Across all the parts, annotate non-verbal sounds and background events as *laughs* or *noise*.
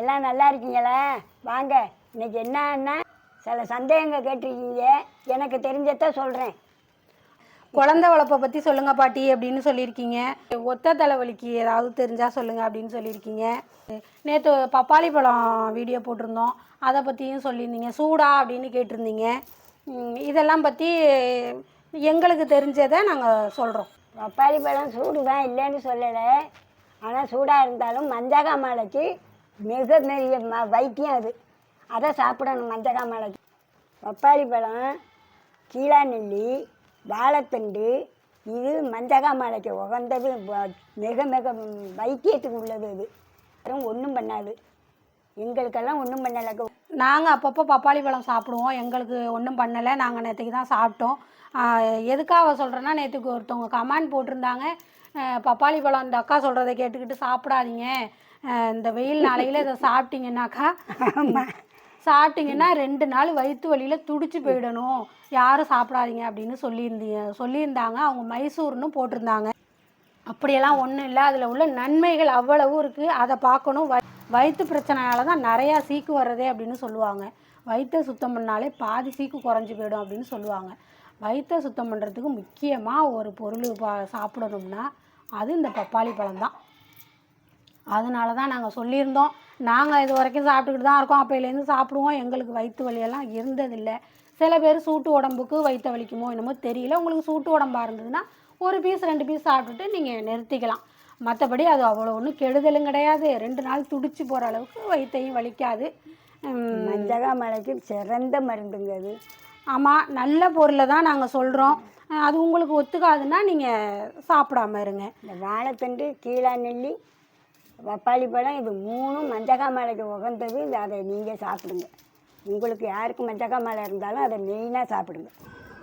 எல்லாம் நல்லா இருக்கீங்களா? வாங்க இன்னைக்கு என்னன்னா சில சந்தேகங்கள் கேட்டிருக்கீங்க. எனக்கு தெரிஞ்சத சொல்கிறேன் குழந்தை வளர்ப்பை பற்றி சொல்லுங்க பாட்டி அப்படின்னு சொல்லியிருக்கீங்க. ஒத்த தலைவலிக்கு ஏதாவது தெரிஞ்சால் சொல்லுங்க அப்படின்னு சொல்லியிருக்கீங்க. நேற்று பப்பாளி பழம் வீடியோ போட்டிருந்தோம். அதை பற்றியும் சொல்லியிருந்தீங்க. சூடா அப்படின்னு கேட்டிருந்தீங்க. இதெல்லாம் பற்றி எங்களுக்கு தெரிஞ்சதை நாங்கள் சொல்கிறோம் பப்பாளி பழம் சூடு தான் இல்லைன்னு சொல்லலை. ஆனால் சூடாக இருந்தாலும் மஞ்சகாமலைக்கு மிக பெரிய ம வைத்தியம் அது. அதை சாப்பிடணும் மஞ்சகாமலைக்கு பப்பாளி பழம் கீழாநெல்லி வாழைத்தண்டு இது மஞ்சகாமலைக்கு உகந்தது. மிக மிக வைத்தியத்துக்கு உள்ளது இது ஒன்றும் பண்ணாது. எங்களுக்கெல்லாம் ஒன்றும் பண்ணலை. நாங்கள் அப்பப்போ பப்பாளி பழம் சாப்பிடுவோம். எங்களுக்கு ஒன்றும் பண்ணலை. நாங்கள் நேற்றுக்கு தான் சாப்பிட்டோம். எதுக்காக சொல்கிறேன்னா நேற்றுக்கு ஒருத்தவங்க கமெண்ட் போட்டிருந்தாங்க. பப்பாளி பழம் இந்த அக்கா சொல்கிறத கேட்டுக்கிட்டு சாப்பிடாதீங்க. இந்த வெயில் நாளையில் இதை *laughs* சாப்பிட்டீங்கன்னாக்கா சாப்பிட்டீங்கன்னா ரெண்டு நாள் வயிற்று வலியில் துடிச்சு போயிடணும். யாரும் சாப்பிடாதீங்க அப்படின்னு சொல்லியிருந்தீங்க சொல்லியிருந்தாங்க. அவங்க மைசூர்னு போட்டிருந்தாங்க. அப்படியெல்லாம் ஒன்றும் இல்லை. அதில் உள்ள நன்மைகள் அவ்வளவு இருக்குது அதை பார்க்கணும். வ வயிற்று பிரச்சனையால தான் நிறையா சீக்கு வர்றதே அப்படின்னு சொல்லுவாங்க. வயிற்றை சுத்தம் பண்ணாலே பாதி சீக்கு குறைஞ்சி போயிடும் அப்படின்னு சொல்லுவாங்க. வயிற்றை சுத்தம் பண்ணுறதுக்கு முக்கியமாக ஒரு பொருள் பா சாப்பிடணும்னா அது இந்த பப்பாளி பழம் தான் அதனால தான் நாங்கள் சொல்லியிருந்தோம். நாங்கள் இது வரைக்கும் சாப்பிட்டுக்கிட்டு தான் இருக்கோம். அப்போலேருந்து சாப்பிடுவோம். எங்களுக்கு வயிற்று வலியெல்லாம் இருந்ததில்லை. சில பேர் சூட்டு உடம்புக்கு வயிற்று வலிக்குமோ என்னமோ தெரியல. உங்களுக்கு சூட்டு உடம்பாக இருந்ததுன்னா ஒரு பீஸ் ரெண்டு பீஸ் சாப்பிட்டுட்டு நீங்கள் நிறுத்திக்கலாம். மற்றபடி அது அவ்வளோ ஒன்றும் கெடுதலும் கிடையாது. ரெண்டு நாள் துடிச்சு போகிற அளவுக்கு வயிற்றையும் வலிக்காது. மஞ்சகாமலைக்கு சிறந்த மருந்துங்க அது. ஆமாம் நல்ல பொருளை தான் நாங்கள் சொல்கிறோம் அது உங்களுக்கு ஒத்துக்காதுன்னா நீங்கள் சாப்பிடாம இருங்க. இந்த வாழைத்தண்டு கீழா நெல்லி பப்பாளி பழம் இது மூணும் மஞ்சக்காமலைக்கு உகந்தது. இது அதை நீங்கள் சாப்பிடுங்க. உங்களுக்கு யாருக்கு மஞ்சக்காமலை இருந்தாலும் அதை மெயினாக சாப்பிடுங்க.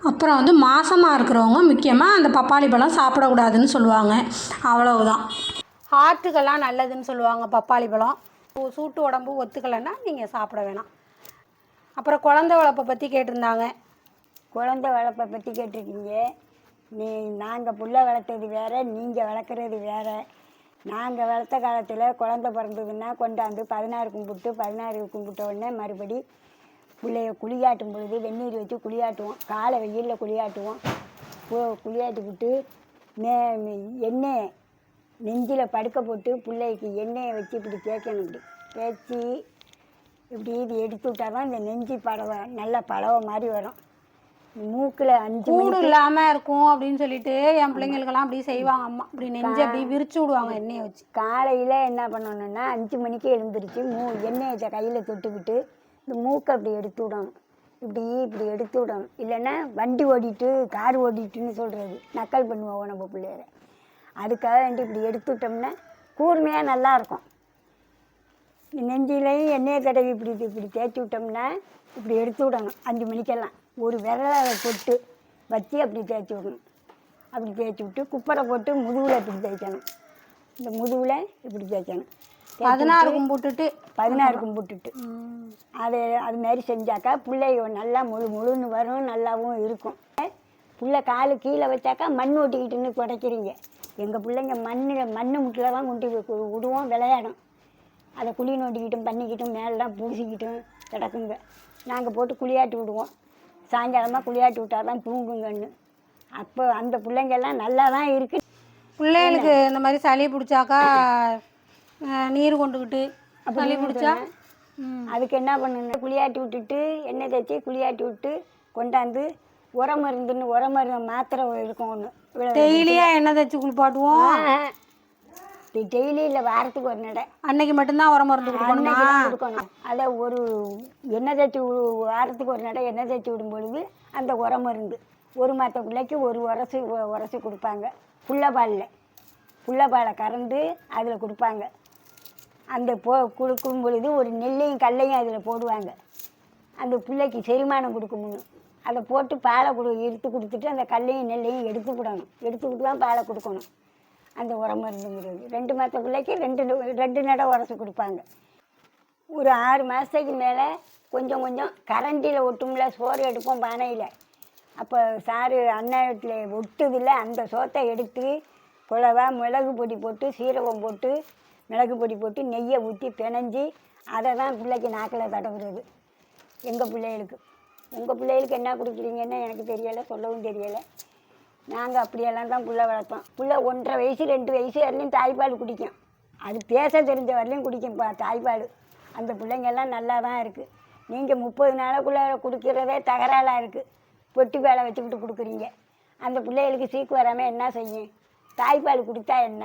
அப்புறம் வந்து மாசமாக இருக்கிறவங்க முக்கியமாக அந்த பப்பாளி பழம் சாப்பிடக்கூடாதுன்னு சொல்லுவாங்க. அவ்வளவுதான். ஹார்ட்டுக்கெல்லாம் நல்லதுன்னு சொல்லுவாங்க பப்பாளி பழம். சூட்டு உடம்பு ஒத்துக்கலைன்னா நீங்கள் சாப்பிட வேணாம். அப்புறம் குழந்தை வளர்ப்பை பற்றி கேட்டிருந்தாங்க. குழந்தை வளர்ப்பை பற்றி கேட்டிருக்கீங்க. நீ நாங்கள் புள்ள வளர்த்தது வேற நீங்கள் வளர்க்குறது வேற. நாங்கள் வளர்த்த காலத்தில் குழந்தை பிறந்ததுன்னா கொண்டாந்து பதினாறு கும்பிட்டு பதினாறு கும்பிட்ட உடனே மறுபடி பிள்ளைய குளியாட்டும் பொழுது வெந்நீர் வச்சு குளியாட்டுவோம். காலை வெயிலில் குளியாட்டுவோம். கு- குளியாட்டி விட்டு மே எண்ணெய் நெஞ்சில் படுக்க போட்டு பிள்ளைக்கு எண்ணெயை வச்சு இப்படி தேய்க்கணும் இப்படி. தேய்ச்சி இப்படி இது எடுத்து விட்டா தான் இந்த நெஞ்சு படவை நல்ல படவை மாதிரி வரும். மூக்கில் அஞ்சு கூடு இல்லாமல் இருக்கும் அப்படின்னு சொல்லிட்டு என் பிள்ளைங்களுக்கெல்லாம் அப்படி செய்வாங்க. அம்மா இப்படி நெஞ்சு அப்படி விரிச்சு விடுவாங்க எண்ணெயை வச்சு. காலையில் என்ன பண்ணணும்னா அஞ்சு மணிக்கு எழுந்திரிச்சு மூ எண்ணெயை கையில் தொட்டுக்கிட்டு இந்த மூக்கை அப்படி எடுத்து விடணும். இப்படி இப்படி எடுத்து விடணும். இல்லைன்னா வண்டி ஓடிட்டு கார் ஓடிட்டுன்னு சொல்கிறது நக்கல் பண்ணுவோம் நம்ம பிள்ளையரை. அதுக்காக வேண்டி இப்படி எடுத்து விட்டோம்னா கூர்மையாக நல்லா இருக்கும். நெஞ்சிலையும் எண்ணெயை தடவி இப்படி இப்படி தேய்ச்சி விட்டோம்னா இப்படி எடுத்து விடணும். அஞ்சு மணிக்கெல்லாம். ஒரு விரலை போட்டு வச்சு அப்படி தேய்ச்சி விடணும். அப்படி தேய்ச்சி விட்டு குப்பரை போட்டு முதுகில் இப்படி தேய்க்கணும். இந்த முதுகில் இப்படி தேய்க்கணும். பதினாறு கும்பிட்டுட்டு. பதினாறு கும்பிட்டுட்டு. அது அது மாதிரி செஞ்சாக்கா பிள்ளை நல்லா முழு முழுன்னு வரும் நல்லாவும் இருக்கும். புள்ள காலு கீழே வச்சாக்கா மண் ஒட்டிக்கிட்டுன்னு குடைக்கிறீங்க. எங்கள் பிள்ளைங்க மண்ணில் மண் முட்டில் தான் கொண்டு விடுவோம் விளையாடும். அதை குழி நோண்டிக்கிட்டும் பண்ணிக்கிட்டும் மேலெலாம் பூசிக்கிட்டும் கிடக்குங்க. நாங்கள் போட்டு குளியாட்டி விடுவோம். சாயங்காலமாக குளியாட்டி விட்டா தான் தூங்குங்கன்னு. அப்போ அந்த பிள்ளைங்கெல்லாம் நல்லா தான் இருக்குது பிள்ளைகளுக்கு இந்த மாதிரி சளி பிடிச்சாக்கா நீர் கொண்டுக்கிட்டு சளி பிடிச்சா. அதுக்கு என்ன பண்ணணும் குளியாட்டி விட்டுட்டு எண்ணெய் தேய்ச்சி குளியாட்டி விட்டு கொண்டாந்து உர மருந்துன்னு உர மருந்து மாத்திரை இருக்கும் ஒன்று டெய்லியா எண்ணெய் தேய்ச்சி குளிப்பாட்டுவோம். டெய்லி இல்லை வாரத்துக்கு ஒரு நடை. அன்னைக்கு மட்டும்தான் உரம் மருந்து கொடுக்கணுமா? கொடுக்கணும். அதை ஒரு எண்ணெய் தேய்ச்சி வாரத்துக்கு ஒரு நடை எண்ணெய் தேய்ச்சி விடும் பொழுது அந்த உர மருந்து. ஒரு மாத பிள்ளைக்கு ஒரு உரசு உரசு கொடுப்பாங்க. புள்ளப்பாலில். புள்ளப்பாலை கறந்து அதில் கொடுப்பாங்க. அந்த போ கொடுக்கும் பொழுது ஒரு நெல்லையும் கல்லையும் அதில் போடுவாங்க. அந்த பிள்ளைக்கு செரிமானம் கொடுக்கணும் அதை போட்டு பாலை கொடு எடுத்து கொடுத்துட்டு அந்த கல்லையும் நெல்லையும் எடுத்து விடணும். எடுத்துக்கிட்டு தான் பாலை கொடுக்கணும். அந்த உரம் மருந்துங்கிறது ரெண்டு மாத பிள்ளைக்கு ரெண்டு ரெண்டு நடை உரசு கொடுப்பாங்க. ஒரு ஆறு மாதத்துக்கு மேலே கொஞ்சம் கொஞ்சம் கரண்டியில் ஒட்டும்ல சோறு எடுப்போம் பானையில். அப்போ சாரு அன்னத்தில் ஒட்டுதில்ல அந்த சோத்தை எடுத்து புலவா மிளகு பொடி போட்டு சீரகம் போட்டு மிளகு பொடி போட்டு நெய்யை ஊற்றி பிணைஞ்சி அதை தான் பிள்ளைக்கு நாக்கில் தடவுறது. எங்கள் பிள்ளைகளுக்கு. உங்கள் பிள்ளைகளுக்கு என்ன கொடுக்குறீங்கன்னு எனக்கு தெரியலை சொல்லவும் தெரியலை. நாங்கள் அப்படியெல்லாம் தான் புள்ள வளர்த்தோம். புள்ள ஒன்றரை வயசு ரெண்டு வயசு வரலையும் தாய்ப்பால் குடிக்கும். அது பேச தெரிஞ்ச வரலையும் குடிக்கும்ப்பா தாய்ப்பால். அந்த பிள்ளைங்கெல்லாம் நல்லா தான் இருக்குது நீங்கள் முப்பது நாளைக்குள்ளே கொடுக்குறதே தகராலாக இருக்குது பொட்டி வேலை வச்சுக்கிட்டு கொடுக்குறீங்க. அந்த பிள்ளைகளுக்கு சீக்கு வராமல் என்ன செய்யும்? தாய்ப்பால் கொடுத்தா என்ன?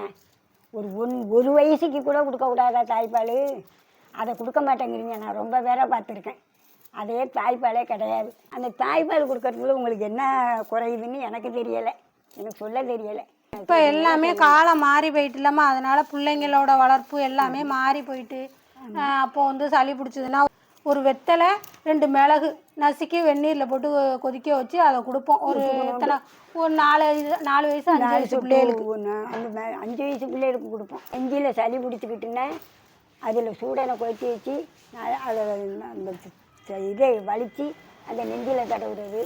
ஒரு ஒன் ஒரு வயசுக்கு கூட கொடுக்கக்கூடாதா தாய்ப்பால்? அதை கொடுக்க மாட்டேங்கிறீங்க. நான் ரொம்ப பேரை பார்த்துருக்கேன். அதே தாய்ப்பாலே கிடையாது. அந்த தாய்ப்பால் கொடுக்கறதுல உங்களுக்கு என்ன குறையுதுன்னு எனக்கு தெரியலை. எனக்கு சொல்ல தெரியலை. இப்போ எல்லாமே காலம் மாறி போயிட்டு இல்லாமல் அதனால பிள்ளைங்களோட வளர்ப்பு எல்லாமே மாறி போயிட்டு அப்போ வந்து சளி பிடிச்சதுன்னா ஒரு வெத்தலை ரெண்டு மிளகு நசுக்கி வெந்நீரில் போட்டு கொதிக்க வச்சு அதை கொடுப்போம். ஒரு எத்தனை ஒரு நாலு இது- நாலு வயசு அஞ்சு வயசு பிள்ளைகளுக்கு. ஒன்று அந்த அஞ்சு வயசு பிள்ளைகளுக்கு கொடுப்போம். நெஞ்சில் சளி பிடிச்சிக்கிட்டுன்னா அதில் சூடனை கொளுத்தி வச்சு அதை அந்த இதை வலித்து அந்த நெஞ்சில் தடவுறது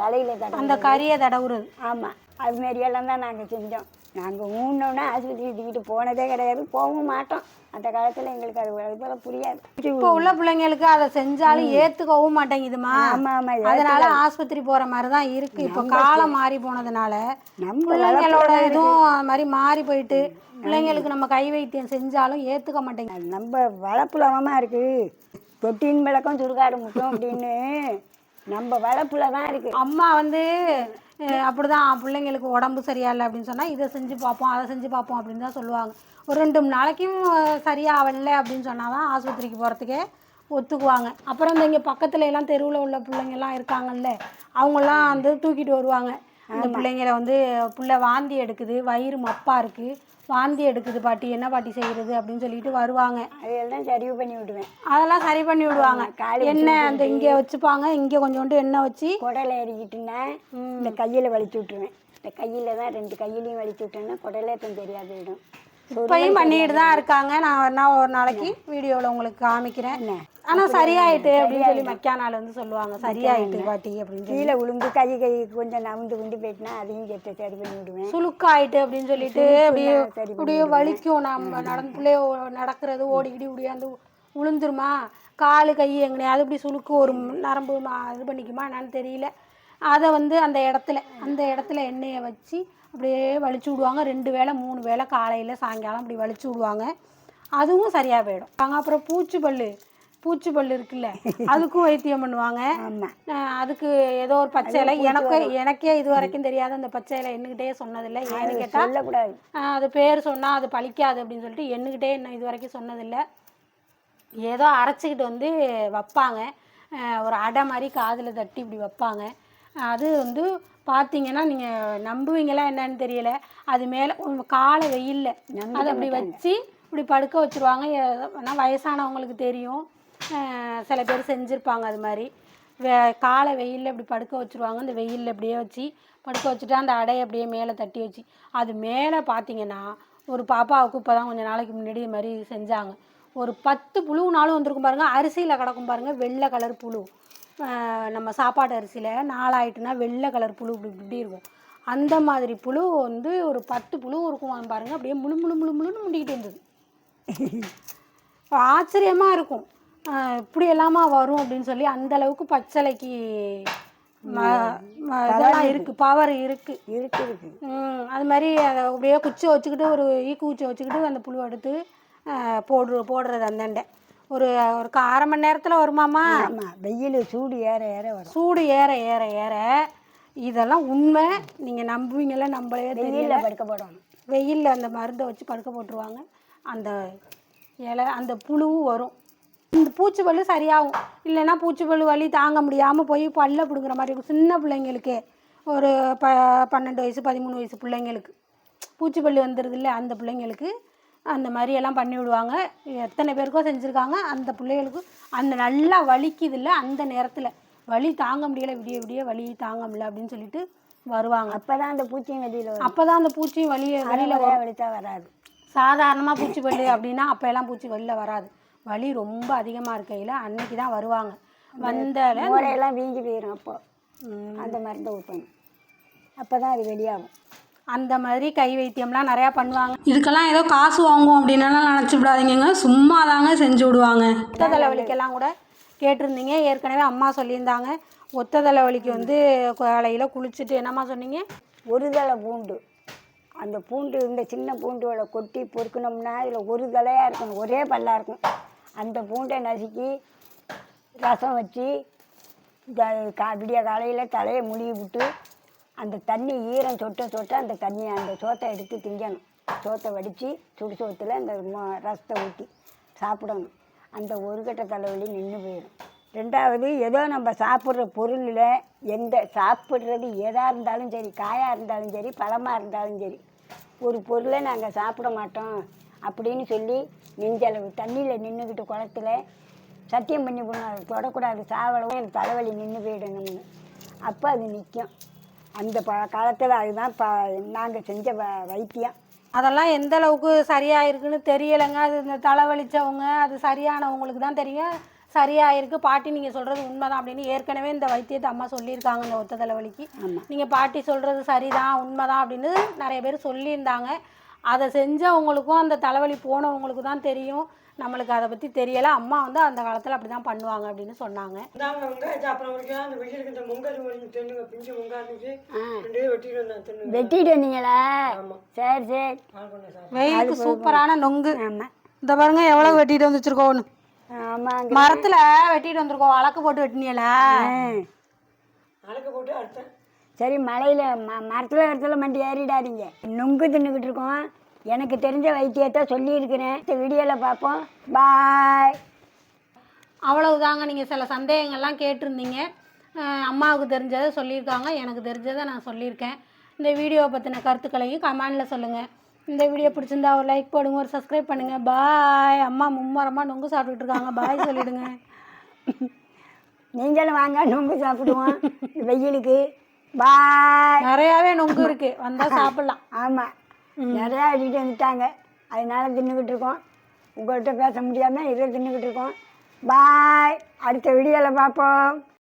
தலையில் அந்த தடவுறது கறியை தடவுறது. ஆமாம் அது மாரியெல்லாம் தான் நாங்கள் செஞ்சோம். நாங்கள் ஊனோன்னா ஆஸ்பத்திரி தூக்கிட்டு போனதே கிடையாது. போகவும் மாட்டோம். அந்த காலத்தில் எங்களுக்கு அது அது போல புரியாது. இப்போ உள்ள பிள்ளைங்களுக்கு அதை செஞ்சாலும் ஏத்துக்கவும் மாட்டேங்குதுமா? ஆமாம் ஆமாம் அதனால ஆஸ்பத்திரி போற மாதிரி தான் இருக்கு. இப்போ காலம் மாறி போனதுனால நம்ம பிள்ளைங்களோட இதுவும் அது மாதிரி மாறி போயிட்டு பிள்ளைங்களுக்கு நம்ம கை வைத்தியம் செஞ்சாலும் ஏத்துக்க மாட்டேங்குது. நம்ம வளப்புலவமாக இருக்குது தொட்டின் விளக்கம் சுடுகாடு முட்டும் அப்படின்னு நம்ம வளப்புல தான் இருக்குது அம்மா வந்து அப்படிதான் பிள்ளைங்களுக்கு உடம்பு சரியாயில்லை அப்படின்னு சொன்னா இதை செஞ்சு பார்ப்போம் அதை செஞ்சு பார்ப்போம் அப்படின்னு தான் சொல்லுவாங்க. ஒரு ரெண்டு மணி நாளைக்கும் சரியாகல அப்படின்னு சொன்னாதான் ஆஸ்பத்திரிக்கு போகிறதுக்கே ஒத்துக்குவாங்க. அப்புறம் இந்த இங்கே பக்கத்துல எல்லாம் தெருவில் உள்ள பிள்ளைங்கெல்லாம் இருக்காங்கல்ல அவங்கெல்லாம் வந்து தூக்கிட்டு வருவாங்க. இந்த பிள்ளைங்கள வந்து புள்ள வாந்தி எடுக்குது வயிறு மப்பா இருக்கு. வாந்தி எடுக்குது பாட்டி என்ன பாட்டி செய்யறது அப்படின்னு சொல்லிட்டு வருவாங்க. அதையெல்லாம் சரி பண்ணி விடுவேன். அதெல்லாம் சரி பண்ணி விடுவாங்க. எண்ணெய் அந்த இங்கே வச்சுப்பாங்க இங்கே கொஞ்சோண்டு எண்ணெய் வச்சு. குடலை ஏறிக்கிட்டுன்னா இந்த கையில் வலிச்சு விட்ருவேன் இந்த கையில் தான் ரெண்டு கையிலையும் வலிச்சு விட்டேன்னா குடலேத்தம் தெரியாது போயிடும் இப்பயும் பண்ணிட்டு தான் இருக்காங்க. நான் வேணா ஒரு நாளைக்கு வீடியோவில் உங்களுக்கு காமிக்கிறேன். ஆனால் சரியாயிட்டு அப்படின்னு சொல்லி மக்கா நாள் வந்து சொல்லுவாங்க. சரியாயிட்டு பாட்டி அப்படின்னு சொல்லி. கீழே விழுந்து கை கை கொஞ்சம் நவுந்து கொண்டு போயிட்டுனா அதையும் சேர்த்து சரி பண்ணி விடுவேன் சுளுக்காயிட்டு அப்படின்னு சொல்லிட்டு அப்படியே அப்படியே வலிக்கும். நம்ம நடந்து பிள்ளைய நடக்கிறது ஓடிக்கிடி இப்படியாந்து விழுந்துருமா காலு கை எங்கனையாவது இப்படி சுளுக்கு ஒரு நரம்பு இது பண்ணிக்குமா? என்னன்னு தெரியல. அதை வந்து அந்த இடத்துல அந்த இடத்துல எண்ணெயை வச்சு அப்படியே வலிச்சு விடுவாங்க. ரெண்டு வேளை மூணு வேளை காலையில் சாயங்காலம் அப்படி வலிச்சு விடுவாங்க. அதுவும் சரியாக போயிடும். நாங்கள் அப்புறம் பூச்சி பல்லு பூச்சி பல்லு இருக்குல்ல அதுக்கும் வைத்தியம் பண்ணுவாங்க. அதுக்கு ஏதோ ஒரு பச்சை இலை. எனக்கு எனக்கே இது வரைக்கும் தெரியாது அந்த பச்சை இலை என்கிட்டயே சொன்னதில்லை. ஏன்னு கேட்டால் அது பேர் சொன்னால் அது பழிக்காது அப்படின்னு சொல்லிட்டு என்கிட்டே இன்னும் இது வரைக்கும் சொன்னதில்லை. ஏதோ அரைச்சிக்கிட்டு வந்து வைப்பாங்க. ஒரு அடை மாதிரி காதில் தட்டி இப்படி வைப்பாங்க. அது வந்து பார்த்தீங்கன்னா நீங்கள் நம்புவீங்களா என்னன்னு தெரியல. அது மேலே காலை வெயில்ல அதை அப்படி வச்சு இப்படி படுக்க வச்சுருவாங்க. ஏன்னா வயசானவங்களுக்கு தெரியும். சில பேர் செஞ்சுருப்பாங்க அது மாதிரி. வே காலை வெயிலில் இப்படி படுக்க வச்சுருவாங்க. அந்த வெயிலில் அப்படியே வச்சு படுக்க வச்சுட்டு அந்த அடையை அப்படியே மேலே தட்டி வச்சு. அது மேலே பார்த்தீங்கன்னா ஒரு பாப்பாவுக்கு இப்போ தான் கொஞ்சம் நாளைக்கு முன்னாடி இது மாதிரி செஞ்சாங்க. ஒரு பத்து புழுனாலும் வந்திருக்கும் பாருங்க. அரிசியில் கிடக்கும் பாருங்க. வெள்ளை கலர் புழு. நம்ம சாப்பாட்டு அரிசியில் நாளாயிட்டுனா வெள்ளை கலர் புழு இப்படி இப்படி இருக்கும். அந்த மாதிரி புழு வந்து ஒரு பத்து புழு இருக்கும் பாருங்க. அப்படியே முழு முழு முழு முழுன்னு முண்டிக்கிட்டு இருந்தது. ஆச்சரியமாக இருக்கும். இப்படி எல்லாமா வரும் அப்படின்னு சொல்லி அந்த அளவுக்கு பச்சளைக்கு இதெல்லாம் இருக்குது பவர் இருக்குது இருக்கு இருக்கு. அது மாதிரி அதை அப்படியே குச்சி வச்சுக்கிட்டு ஒரு ஈக்கு குச்சி வச்சுக்கிட்டு அந்த புழு எடுத்து போடு போடுறது அந்தண்டை ஒரு ஒரு கா- அரை மணி நேரத்தில் வருமாமா ஆமாம் வெயில் சூடு ஏற ஏற வரும். சூடு ஏற ஏற ஏற. இதெல்லாம் உண்மை. நீங்கள் நம்புவீங்களா நம்பலையே தெரியல. வெயிலில் படுக்க போடணும். வெயிலில் அந்த மருந்தை வச்சு படுக்க போட்டுருவாங்க. அந்த இலை அந்த புழுவும் வரும். இந்த பூச்சிப்பல்லு சரியாகும். இல்லைன்னா பூச்சிப்பல்லு வலி தாங்க முடியாமல் போய் பல்ல பிடுங்குற மாதிரி இருக்கும். சின்ன பிள்ளைங்களுக்கு. ஒரு ப பன்னெண்டு வயசு பதிமூணு வயசு பிள்ளைங்களுக்கு. பூச்சிப்பல்லு வந்துடுது இல்லை அந்த பிள்ளைங்களுக்கு அந்த மாதிரி எல்லாம் பண்ணி விடுவாங்க. எத்தனை பேருக்கோ செஞ்சுருக்காங்க. அந்த பிள்ளைகளுக்கு அந்த நல்லா வலிக்குது இல்லை அந்த நேரத்தில். வலி தாங்க முடியல விடிய விடிய வலி தாங்க முடியல அப்படின்னு சொல்லிட்டு வருவாங்க. அப்போ தான் அந்த பூச்சியும் வெளியில் அப்போ தான் அந்த பூச்சி வலிய வெளியில் வெளியில் வலித்தா வராது. சாதாரணமாக பூச்சி பல்லு அப்படின்னா அப்போ எல்லாம் பூச்சி வெளில வராது. வலி ரொம்ப அதிகமாக இருக்கையில் அன்னைக்கு தான் வருவாங்க. வந்தால மோரையெல்லாம் வீங்கி போயிடும் அப்போ. அந்த மருந்தை ஊற்றணும் அப்போ தான் அது வெளியாகும். அந்த மாதிரி கை வைத்தியம்லாம் நிறையா பண்ணுவாங்க. இதுக்கெல்லாம் ஏதோ காசு வாங்குவோம் அப்படின்னுலாம் நினச்சி விடாதீங்க சும்மா தாங்க செஞ்சு விடுவாங்க. ஒத்த தலைவலிக்கெல்லாம் கூட கேட்டிருந்தீங்க. ஏற்கனவே அம்மா சொல்லியிருந்தாங்க. ஒத்த தலைவலிக்கு வந்து காலையில் குளிச்சுட்டு என்னம்மா சொன்னீங்க? ஒரு தலை பூண்டு. அந்த பூண்டு இந்த சின்ன பூண்டுகளை கொட்டி பொறுக்கணும்னா இதில் ஒரு தலையாக இருக்கும் ஒரே பல்லாக இருக்கும். அந்த பூண்டை நசுக்கி ரசம் வச்சு க விடிய காலையில் தலையை முழுகி விட்டு அந்த தண்ணி ஈரம் சொட்ட சொட்ட அந்த தண்ணியை அந்த சோத்தை எடுத்து திங்கணும். சோத்தை வடித்து சுடு சோத்தில் அந்த மொ- ரசத்தை ஊற்றி சாப்பிடணும். அந்த ஒரு கட்ட தலைவலி நின்று போயிடும். ரெண்டாவது ஏதோ நம்ம சாப்பிட்ற பொருளில் எந்த சாப்பிட்றது எதாக இருந்தாலும் சரி காயாக இருந்தாலும் சரி பழமாக இருந்தாலும் சரி ஒரு பொருளை நாங்கள் சாப்பிட மாட்டோம் அப்படின்னு சொல்லி நெஞ்சளவு தண்ணியில் நின்றுக்கிட்டு குளத்துல சத்தியம் பண்ணி போனோம் அதை தொடக்கூடாது சாவளவும் எனக்கு தலைவலி நின்று போயிடணும்னு. அப்போ அது நிற்கும் அந்த ப காலத்தில் அதுதான் ப நாங்கள் செஞ்ச வ வைத்தியம். அதெல்லாம் எந்த அளவுக்கு சரியாக இருக்குன்னு தெரியலைங்க. அது இந்த தலைவலிச்சவங்க அது சரியானவங்களுக்கு தான் தெரியும். சரியாயிருக்கு. பாட்டி நீங்கள் சொல்கிறது உண்மைதான் அப்படின்னு ஏற்கனவே இந்த வைத்தியத்தை அம்மா சொல்லியிருக்காங்க இந்த ஒத்த தலைவலிக்கு. நீங்கள் பாட்டி சொல்கிறது சரிதான் உண்மைதான் அப்படின்னு நிறைய பேர் சொல்லியிருந்தாங்க. அதை செஞ்சவங்களுக்கும் அந்த தலைவலி போனவங்களுக்கு தான் தெரியும். நம்மளுக்கு அதை பற்றி தெரியலை. அம்மா வந்து அந்த காலத்தில் அப்படி தான் பண்ணுவாங்க அப்படின்னு சொன்னாங்க. வெட்டிட்டு வந்தீங்களா சரி சரி. வெயிலுக்கு சூப்பரான நொங்கு. இந்த பாருங்க எவ்வளோ வெட்டிட்டு வந்து வச்சிருக்கோன்னு ஆமாங்க. மரத்தில் வெட்டிட்டு வந்திருக்கோம் வழக்கு போட்டு வெட்டினியல அலக்க போட்டு அறுத்தேன். சரி மலையில் ம மரத்தில் இடத்துல மண்டி ஏறிடாதீங்க. நொங்கு தின்னுக்கிட்டு இருக்கோம். எனக்கு தெரிஞ்ச வைத்தியத்தை சொல்லியிருக்கிறேன். இந்த வீடியோவில் பார்ப்போம். பாய் அவ்வளவுதாங்க நீங்கள் சில சந்தேகங்கள்லாம் கேட்டிருந்தீங்க. அம்மாவுக்கு தெரிஞ்சதை சொல்லியிருக்காங்க. எனக்கு தெரிஞ்சதை நான் சொல்லியிருக்கேன். இந்த வீடியோவை பற்றின கருத்துக்களையும் கமெண்டில் சொல்லுங்கள் இந்த வீடியோ பிடிச்சிருந்தா ஒரு லைக் போடுங்க ஒரு சப்ஸ்கிரைப் பண்ணுங்கள் பாய் அம்மா மும்மரமாக நொங்கு சாப்பிட்டுட்டு இருக்காங்க. பாய் சொல்லிடுங்க. *laughs* நீங்களும் வாங்க நொங்கு சாப்பிடுவோம். வெயிலுக்கு. பாய் நிறையாவே நொங்கு இருக்குது வந்தால் சாப்பிட்லாம். ஆமாம் நிறையா அடிக்கிட்டு வந்துட்டாங்க. அதனால தின்னுக்கிட்டு இருக்கோம். உங்கள்கிட்ட பேச முடியாமல் இதை தின்னுக்கிட்டு இருக்கோம். பாய் அடுத்த வீடியோவில் பார்ப்போம்.